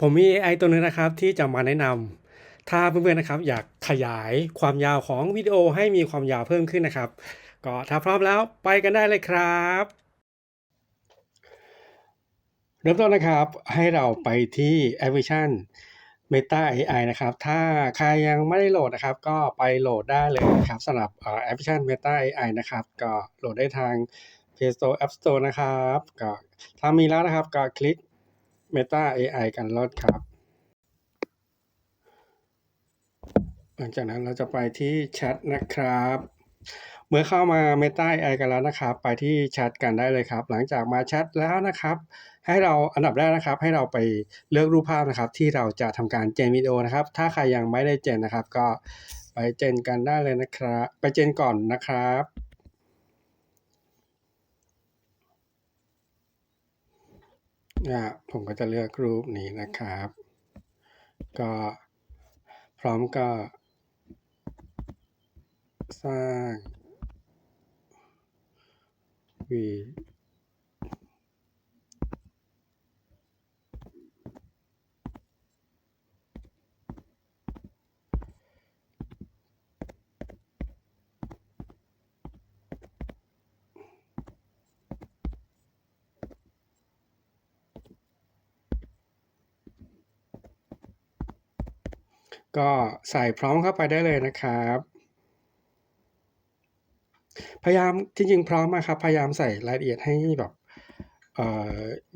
ผมมี AI ตัวหนึ่งนะครับที่จะมาแนะนำถ้าเพื่อนๆนะครับ อยากขยายความยาวของวิดีโอให้มีความยาวเพิ่มขึ้นนะครับ ก็ถ้าพร้อมแล้วไปกันได้เลยครับ เริ่มต้นนะครับให้เราไปที่แอปพลิเคชัน Meta AI นะครับ ถ้าใครยังไม่ได้โหลดนะครับ ก็ไปโหลดได้เลยนะครับสำหรับแอปพลิเคชัน Meta AI นะครับ ก็โหลดได้ทาง Play Store App Store นะครับก็ถ้ามีแล้วนะครับก็คลิก Meta AI กันรอดครับ หลังจากนั้นเราจะไปที่แชทนะครับ เมื่อเข้ามา Meta AI กันแล้วนะครับ ไปที่แชทกันได้เลยครับ หลังจากมาแชทแล้วนะครับ ให้เราอันดับแรกนะครับ ให้เราไปเลือกรูปภาพนะครับ ที่เราจะทำการเจนวิดีโอนะครับ ถ้าใครยังไม่ได้เจนนะครับ ก็ไปเจนกันได้เลยนะครับ ไปเจนก่อนนะครับ อ่า ผมก็จะเลือกรูปนี้นะครับ ก็พร้อมก็ สร้างวี ก็ใส่พร้อมเข้าไปได้เลยนะครับ พยายามจริงๆพร้อมอะครับ พยายามใส่รายละเอียดให้แบบเ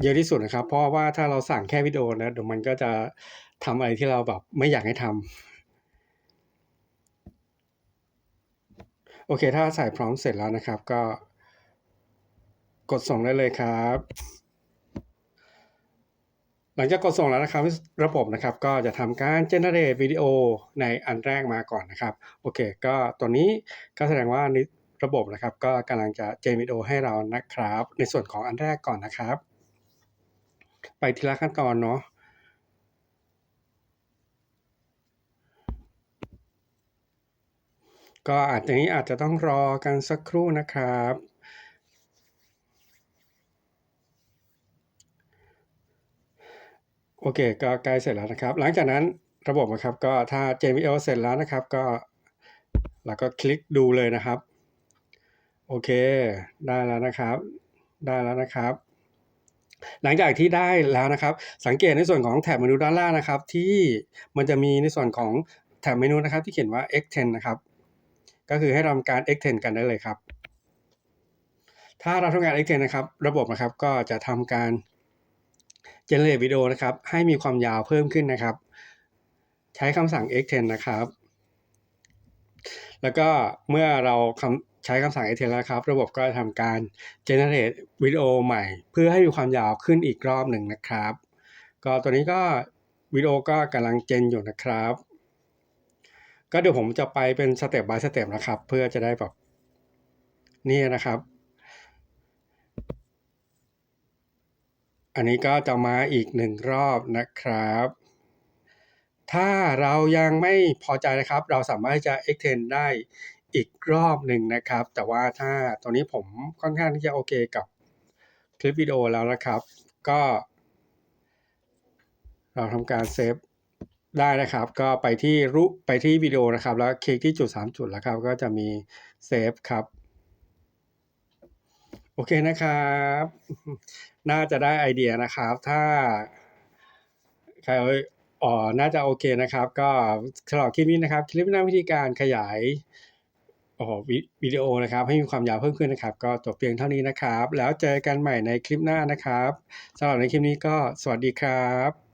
เยอะที่สุดนะครับ เพราะว่าถ้าเราสั่งแค่วิดีโอนะเดี๋ยวมันก็จะทำอะไรที่เราแบบไม่อยากให้ทำโอเค ถ้าใส่พร้อมเสร็จแล้วนะครับ ก็กดส่งได้เลยครับ หลังจากกดส่งแล้วนะครับระบบนะครับก็จะทำการ generate วิดีโอในอันแรกมาก่อนนะครับโอเค ก็ตัวนี้ก็แสดงว่านี่ระบบนะครับ ก็กำลังจะเจนวิดีโอให้เรานะครับ ในส่วนของอันแรกก่อนนะครับ ไปทีละขั้นตอนเนาะก็อาจจะนี้อาจจะต้องรอกันสักครู่นะครับ โอเค ก็ใกล้เสร็จแล้วนะครับ หลังจากนั้นระบบนะครับก็ถ้าเจนวิดีโอเสร็จแล้วนะครับก็เราก็คลิกดูเลยนะครับ โอเค ได้แล้วนะครับ ได้แล้วนะครับ หลังจากที่ได้แล้วนะครับ สังเกตในส่วนของแถบเมนูด้านล่างนะครับ ที่มันจะมีในส่วนของแถบเมนูนะครับ ที่เขียนว่า extend นะครับ ก็คือให้ทำการ extend กันได้เลยครับ ถ้าเราทำการ extend นะครับ ระบบนะครับก็จะทำการ generate วิดีโอนะครับ ให้มีความยาวเพิ่มขึ้นนะครับ ใช้คำสั่ง extend นะครับ แล้วก็เมื่อเราใช้คำสั่ง extend แล้วครับ ระบบก็จะทำการ generate วิดีโอใหม่ เพื่อให้มีความยาวขึ้นอีกรอบหนึ่งนะครับ ก็ตัวนี้ก็วิดีโอก็กำลังเจนอยู่นะครับ ก็เดี๋ยวผมจะไปเป็นสเต็ป by สเต็ปนะครับ เพื่อจะได้แบบนี่นะครับ อันนี้ก็จะมาอีกหนึ่งรอบนะครับ ถ้าเรายังไม่พอใจนะครับ เราสามารถจะ extend ได้อีกรอบหนึ่งนะครับ แต่ว่าถ้าตอนนี้ผมค่อนข้างที่จะโอเคกับคลิปวิดีโอแล้วนะครับ ก็ เราทำการเซฟได้นะครับ ก็ไปที่รูปไปที่วิดีโอนะครับ แล้วคลิกที่จุด 3 จุดแล้วครับ ก็จะมีเซฟครับ โอเคนะครับ น่าจะได้ไอเดียนะครับ ถ้าใครอ๋อน่าจะโอเคนะครับ ก็สำหรับคลิปนี้นะครับ คลิปแนะวิธีการขยายโอ้วิดีโอนะครับ ให้มีความยาวเพิ่มขึ้นนะครับ ก็จบเพียงเท่านี้นะครับ แล้วเจอกันใหม่ในคลิปหน้านะครับสำหรับในคลิปนี้ก็สวัสดีครับ